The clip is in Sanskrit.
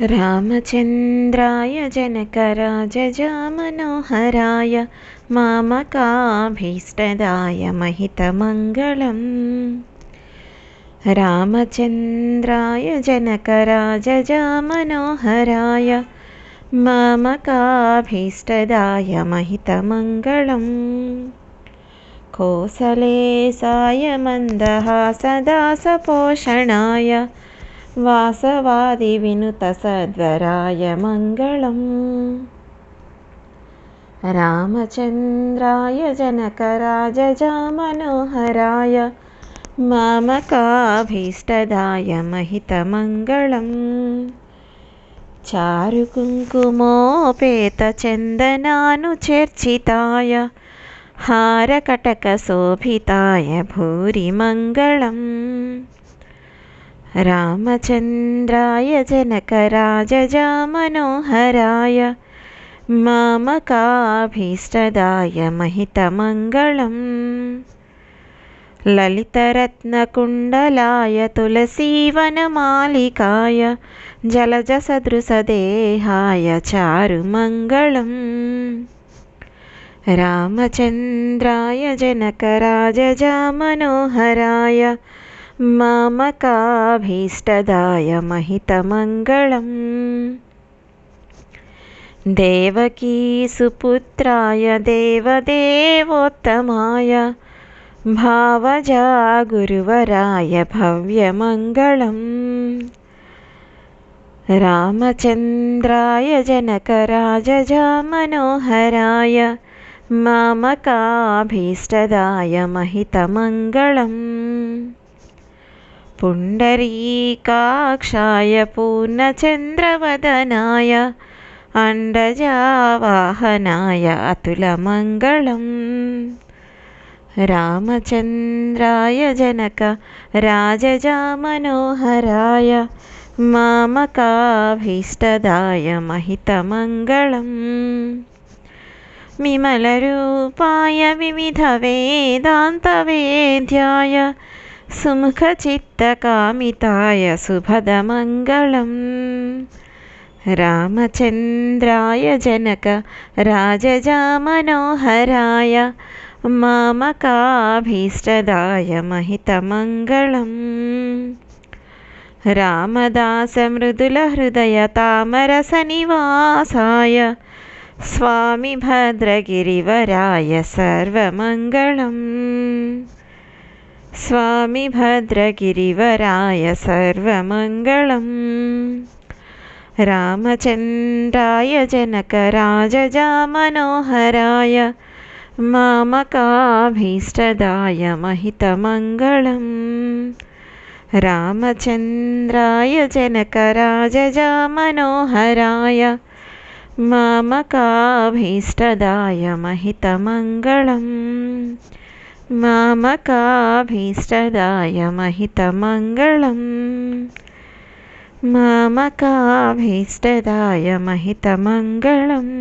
रामचन्द्राय जनकराजजामनोहराय मामकाभीष्टदाय महितमङ्गलम्। रामचन्द्राय जनकराजजामनोहराय मामकाभीष्टदाय महितमङ्गलम्। कोसले साय मन्दहासदासपोषणाय वासवादिविनुतसद्वराय मङ्गलम् रामचन्द्राय जनकराजजामनोहराय मामकाभीष्टदाय महितमङ्गलम्। चारुकुङ्कुमोपेतचन्दनानुचर्चिताय हारकटकशोभिताय भूरिमङ्गलम् रामचन्द्राय जनकराजजामनोहराय मामकाभीष्टदाय महितमङ्गलम्। ललितरत्नकुण्डलाय तुलसीवनमालिकाय जलजसदृशदेहाय चारुमङ्गलम्। रामचन्द्राय जनकराजजामनोहराय मामकाभीष्टदाय महितमङ्गलम्। देवकीसुपुत्राय देवदेवोत्तमाय भावजा गुरुवराय भव्यमङ्गलम्। रामचन्द्राय जनकराजजामनोहराय मामकाभीष्टदाय महितमङ्गलम् पुण्डरीकाक्षाय पूर्णचन्द्रवदनाय अण्डजावाहनाय अतुलमङ्गलम्। रामचन्द्राय जनक राजजामनोहराय मामकाभीष्टदाय महितमङ्गलम्। विमलरूपाय विविधवेदान्तवेद्याय सुमुखचित्तकामिताय सुभदमङ्गलम्। रामचन्द्राय जनक राजजामनोहराय मामकाभीष्टदाय महितमङ्गलम्। रामदासमृदुलहृदयतामरसनिवासाय स्वामि भद्रगिरिवराय सर्वमङ्गलम् स्वामि भद्रगिरिवराय सर्वमङ्गलम् रामचन्द्राय जनकराजजामनोहराय मामकाभीष्टदाय महितमङ्गलम् रामचन्द्राय जनकराजजामनोहराय मामकाभीष्टदाय महितमङ्गलम् मामकाभीष्टदाय महितमङ्गलम् मामकाभीष्टदाय महितमङ्गलम्